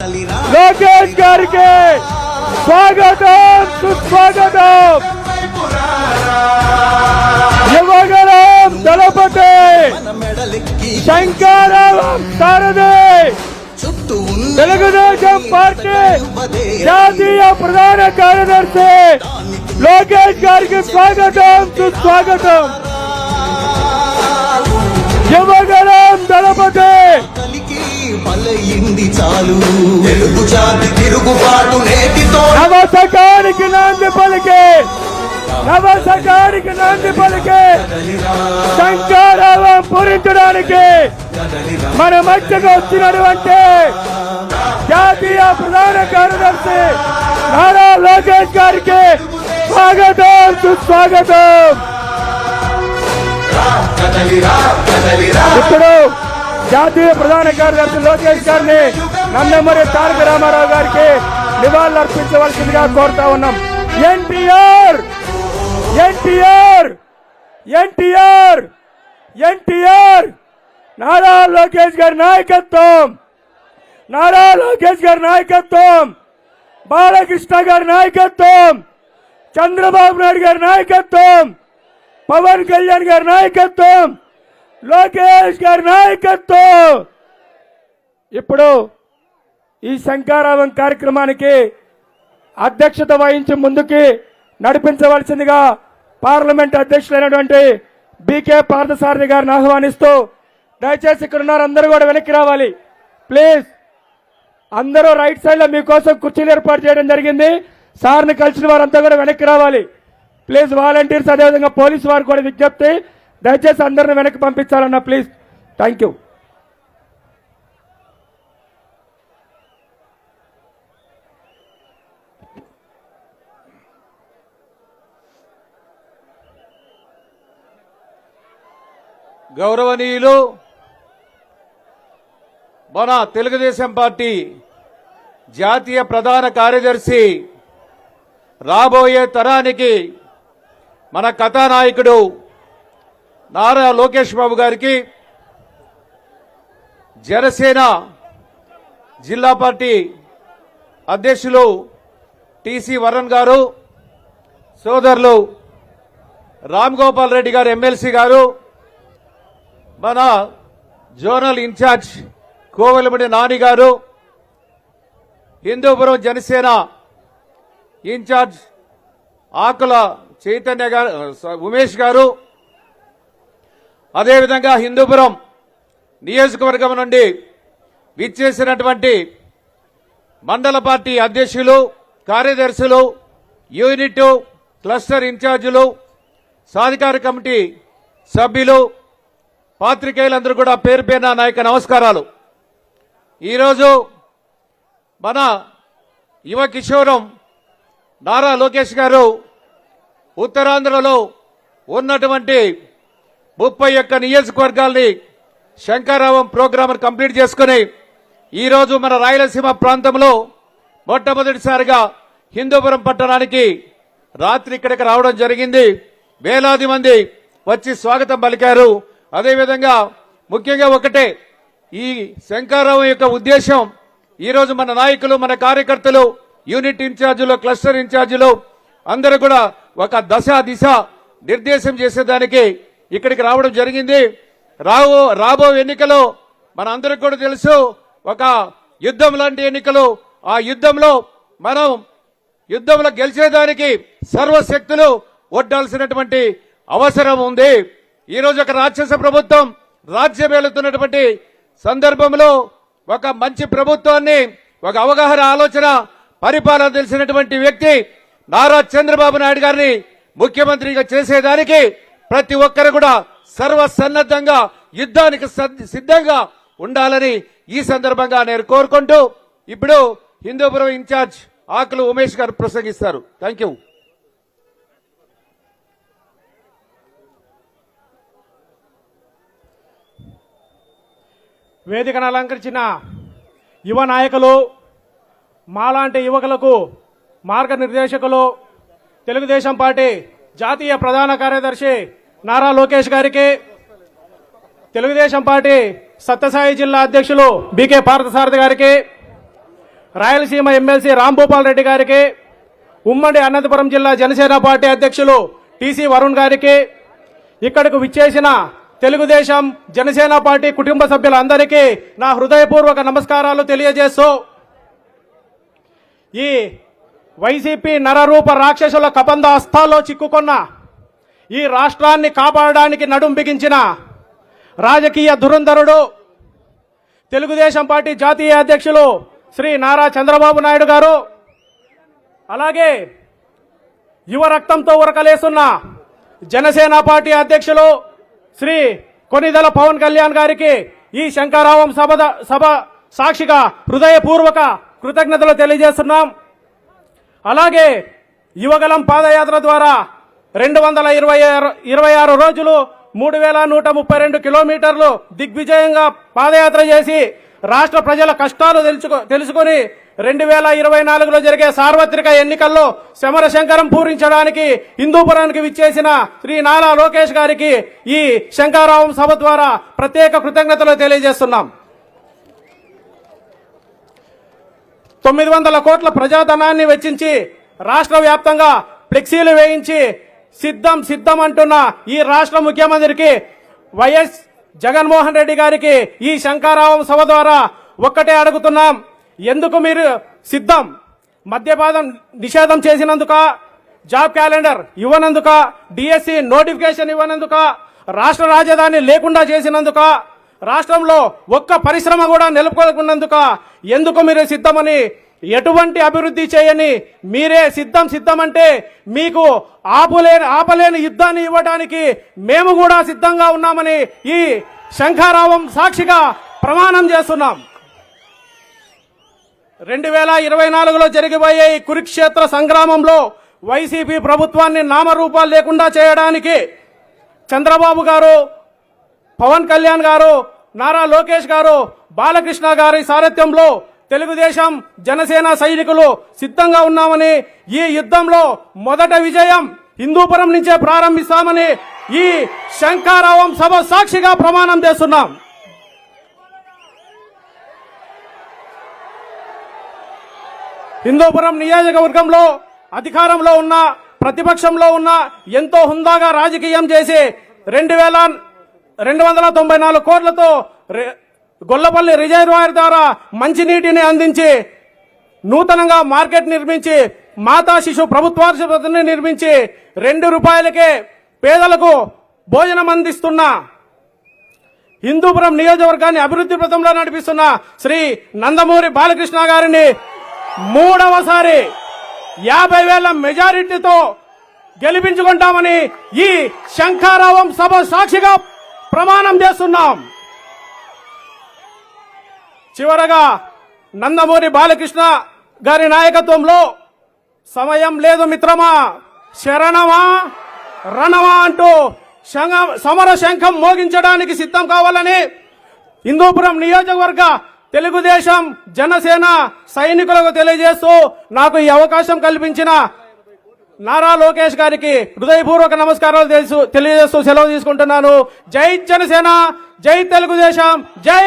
లోకేష్ గారికి స్వాగతం సుస్వాగతం. యువగరం దళపతి శంకరరావు సారథి. తెలుగుదేశం పార్టీ జాతీయ ప్రధాన కార్యదర్శి లోకేష్ గారికి స్వాగతం సుస్వాగతం. యువగరం దళపతి కలికి బలయింది చాలు. తెలుగు జాతి తిరుగుబాటు నేటితో నవసకానికి నాంది పలికే నవసకానికి నాంది పలికే శంకరావం పూరించడానికి మన మధ్యకు వచ్చినటువంటి జాతీయ ప్రధాన కార్యదర్శి నారా లోకేష్ గారికి స్వాగతం సుస్వాగతం. ఇప్పుడు జాతీయ ప్రధాన కార్యదర్శి లోకేష్ గారిని నందమూరి తారక రామారావు గారికి నివాళులు అర్పించవలసిందిగా కోరుతా ఉన్నాం. ఎన్టీఆర్! ఎన్టీఆర్! ఎన్టీఆర్! ఎన్టీఆర్! నారా లోకేష్ గారి నాయకత్వం! నారా లోకేష్ గారి నాయకత్వం! బాలకృష్ణ గారి నాయకత్వం! చంద్రబాబు నాయుడు గారి నాయకత్వం! పవన్ కళ్యాణ్ గారి నాయకత్వం! లోకేష్ గారి నాయకత్వం. ఇప్పుడు ఈ శంకారావం కార్యక్రమానికి అధ్యక్షత వహించి ముందుకి నడిపించవలసిందిగా పార్లమెంట్ అధ్యక్షులైనటువంటి బీకే పార్థసారథి గారిని ఆహ్వానిస్తూ దయచేసి ఇక్కడ ఉన్నారు అందరూ కూడా వెనక్కి రావాలి. ప్లీజ్ అందరూ రైట్ సైడ్లో మీకోసం కుర్చీలు ఏర్పాటు చేయడం జరిగింది. సార్ని కలిసిన వారంతా కూడా వెనక్కి రావాలి. ప్లీజ్ వాలంటీర్స్ అదేవిధంగా పోలీసు వారు కూడా విజ్ఞప్తి. దయచేసి అందరిని వెనక్కి పంపించాలన్నా ప్లీజ్. థ్యాంక్ యూ గౌరవనీయులు మన తెలుగుదేశం పార్టీ జాతీయ ప్రధాన కార్యదర్శి రాబోయే తరానికి మన కథానాయకుడు నారా లోకేష్ బాబు గారికి జనసేన జిల్లా పార్టీ అధ్యక్షులు టిసి వరన్ గారు సోదరులు రామ్ గోపాల్ రెడ్డి గారు ఎమ్మెల్సీ గారు మన జోనల్ ఇన్ఛార్జ్ కోవెలమడి నాని గారు హిందూపురం జనసేన ఇన్ఛార్జ్ ఆకుల చైతన్య గారు ఉమేష్ గారు అదేవిధంగా హిందూపురం నియోజకవర్గం నుండి విచ్చేసినటువంటి మండల పార్టీ అధ్యక్షులు కార్యదర్శులు యూనిట్ క్లస్టర్ ఇన్ఛార్జీలు సాధికార కమిటీ సభ్యులు పాత్రికేయులందరూ కూడా పేరు పేరున నాయక నమస్కారాలు. ఈరోజు మన యువ కిషోరం నారా లోకేష్ గారు ఉత్తరాంధ్రలో ఉన్నటువంటి ముప్పై ఒక్క నియోజకవర్గాల్ని శంకరావం ప్రోగ్రామ్ను కంప్లీట్ చేసుకుని ఈరోజు మన రాయలసీమ ప్రాంతంలో మొట్టమొదటిసారిగా హిందూపురం పట్టణానికి రాత్రి ఇక్కడికి రావడం జరిగింది. వేలాది మంది వచ్చి స్వాగతం పలికారు. అదేవిధంగా ముఖ్యంగా ఒకటే ఈ శంకారావం యొక్క ఉద్దేశం ఈరోజు మన నాయకులు మన కార్యకర్తలు యూనిట్ ఇన్ఛార్జీలు క్లస్టర్ ఇన్ఛార్జీలు అందరూ కూడా ఒక దశ దిశ నిర్దేశం చేసేదానికి ఇక్కడికి రావడం జరిగింది. రాబో రాబో ఎన్నికలో మన అందరికి కూడా తెలుసు ఒక యుద్ధం లాంటి ఎన్నికలు. ఆ యుద్ధంలో మనం యుద్ధంలో గెలిచేదానికి సర్వశక్తులు ఒడ్డాల్సినటువంటి అవసరం ఉంది. ఈరోజు ఒక రాక్షస ప్రభుత్వం రాజ్యం వెళుతున్నటువంటి సందర్భంలో ఒక మంచి ప్రభుత్వాన్ని ఒక అవగాహన ఆలోచన పరిపాలన తెలిసినటువంటి వ్యక్తి నారా చంద్రబాబు నాయుడు గారిని ముఖ్యమంత్రిగా చేసేదానికి ప్రతి ఒక్కరు కూడా సర్వసన్నద్ధంగా యుద్ధానికి సద్- సిద్ధంగా ఉండాలని ఈ సందర్భంగా నేను కోరుకుంటూ ఇప్పుడు హిందూపురం ఇన్ఛార్జ్ ఆకులు ఉమేష్ గారు ప్రసంగిస్తారు. Thank you. వేదికను అలంకరించిన యువ నాయకులు మాలాంటి యువకులకు మార్గనిర్దేశకులు తెలుగుదేశం పార్టీ జాతీయ ప్రధాన కార్యదర్శి నారా లోకేష్ గారికి తెలుగుదేశం పార్టీ సత్యసాయి జిల్లా అధ్యక్షులు బీకే పార్థసారథి గారికి రాయలసీమ ఎమ్మెల్సీ రాంభూపాల్ రెడ్డి గారికి ఉమ్మడి అనంతపురం జిల్లా జనసేన పార్టీ అధ్యక్షులు టీసీ వరుణ్ గారికి ఇక్కడకు విచ్చేసిన తెలుగుదేశం జనసేన పార్టీ కుటుంబ సభ్యులందరికీ నా హృదయపూర్వక నమస్కారాలు తెలియజేస్తూ ఈ వైసీపీ నరరూప రాక్షసుల కబంధ హస్తాల్లో చిక్కుకున్న ఈ రాష్ట్రాన్ని కాపాడడానికి నడుం బిగించిన రాజకీయ ధురంధరుడు తెలుగుదేశం పార్టీ జాతీయ అధ్యక్షులు శ్రీ నారా చంద్రబాబు నాయుడు గారు అలాగే యువ రక్తంతో ఉరకలేస్తున్న జనసేన పార్టీ అధ్యక్షులు శ్రీ కొనిదల పవన్ కళ్యాణ్ గారికి ఈ శంకరావం సభ సభ సాక్షిగా హృదయపూర్వక కృతజ్ఞతలు తెలియజేస్తున్నాం. అలాగే యువగలం పాదయాత్ర ద్వారా రెండు వందల ఇరవై ఆరు ఇరవై ఆరు రోజులు మూడు వేల నూట ముప్పై రెండు కిలోమీటర్లు దిగ్విజయంగా పాదయాత్ర చేసి రాష్ట్ర ప్రజల కష్టాలు తెలుసుకో తెలుసుకొని రెండు వేల ఇరవై నాలుగులో జరిగే సార్వత్రిక ఎన్నికల్లో శమర శంకరం పూరించడానికి హిందూపురానికి విచ్చేసిన శ్రీ నారా లోకేష్ గారికి ఈ శంకారావం సభ ద్వారా ప్రత్యేక కృతజ్ఞతలు తెలియజేస్తున్నాం. తొమ్మిది వందల కోట్ల ప్రజాధనాన్ని వెచ్చించి రాష్ట్ర వ్యాప్తంగా ఫ్లెక్సీలు వేయించి సిద్ధం సిద్ధం అంటున్న ఈ రాష్ట్ర ముఖ్యమంత్రికి వైఎస్ జగన్మోహన్ రెడ్డి గారికి ఈ శంకారావం సభ ద్వారా ఒక్కటే అడుగుతున్నాం. ఎందుకు మీరు సిద్ధం? మద్యపాదం నిషేధం చేసినందుక జాబ్ క్యాలెండర్ ఇవ్వనందుక డిఎస్సి నోటిఫికేషన్ ఇవ్వనందుక రాష్ట్ర రాజధాని లేకుండా చేసినందుక రాష్ట్రంలో ఒక్క పరిశ్రమ కూడా నిలుపుకోకున్నందుక ఎందుకు మీరు సిద్ధమని ఎటువంటి అభివృద్ధి చేయని మీరే సిద్ధం సిద్ధం అంటే మీకు ఆపులేని ఆపలేని యుద్ధాన్ని ఇవ్వడానికి మేము కూడా సిద్ధంగా ఉన్నామని ఈ శంఖారావం సాక్షిగా ప్రమాణం చేస్తున్నాం. రెండు వేల ఇరవై నాలుగులో జరిగిపోయే ఈ కురుక్షేత్ర సంగ్రామంలో వైసీపీ ప్రభుత్వాన్ని నామరూపాలు లేకుండా చేయడానికి చంద్రబాబు గారు పవన్ కళ్యాణ్ గారు నారా లోకేష్ గారు బాలకృష్ణ గారి సారథ్యంలో తెలుగుదేశం జనసేన సైనికులు సిద్ధంగా ఉన్నామని ఈ యుద్ధంలో మొదట విజయం హిందూపురం నుంచే ప్రారంభిస్తామని ఈ శంకారావం సభ సాక్షిగా ప్రమాణం చేస్తున్నాం. హిందూపురం నియోజకవర్గంలో అధికారంలో ఉన్న ప్రతిపక్షంలో ఉన్న ఎంతో హుందాగా రాజకీయం చేసి రెండు వేల రెండు వందల తొంభై నాలుగు కోట్లతో గొల్లపల్లి రిజర్వాయర్ ద్వారా మంచినీటిని అందించి నూతనంగా మార్కెట్ నిర్మించి మాతా శిశు ప్రభుత్వాసుపత్రిని నిర్మించి రెండు రూపాయలకే పేదలకు భోజనం అందిస్తున్న హిందూపురం నియోజకవర్గాన్ని అభివృద్ధి పథంలో నడిపిస్తున్న శ్రీ నందమూరి బాలకృష్ణ గారిని మూడవసారి యాభై వేల మెజారిటీతో గెలిపించుకుంటామని ఈ శంఖారావం సభ సాక్షిగా ప్రమాణం చేస్తున్నాం. చివరగా నందమూరి బాలకృష్ణ గారి నాయకత్వంలో సమయం లేదు మిత్రమా శరణమా రణమా అంటూ సమర శంఖం మోగించడానికి సిద్ధం కావాలని హిందూపురం నియోజకవర్గ తెలుగుదేశం జనసేన సైనికులకు తెలియజేస్తూ నాకు ఈ అవకాశం కల్పించిన నారా లోకేష్ గారికి హృదయపూర్వక నమస్కారాలు తెలుసు తెలియజేస్తూ సెలవు తీసుకుంటున్నాను. జై జనసేన జై తెలుగుదేశం జై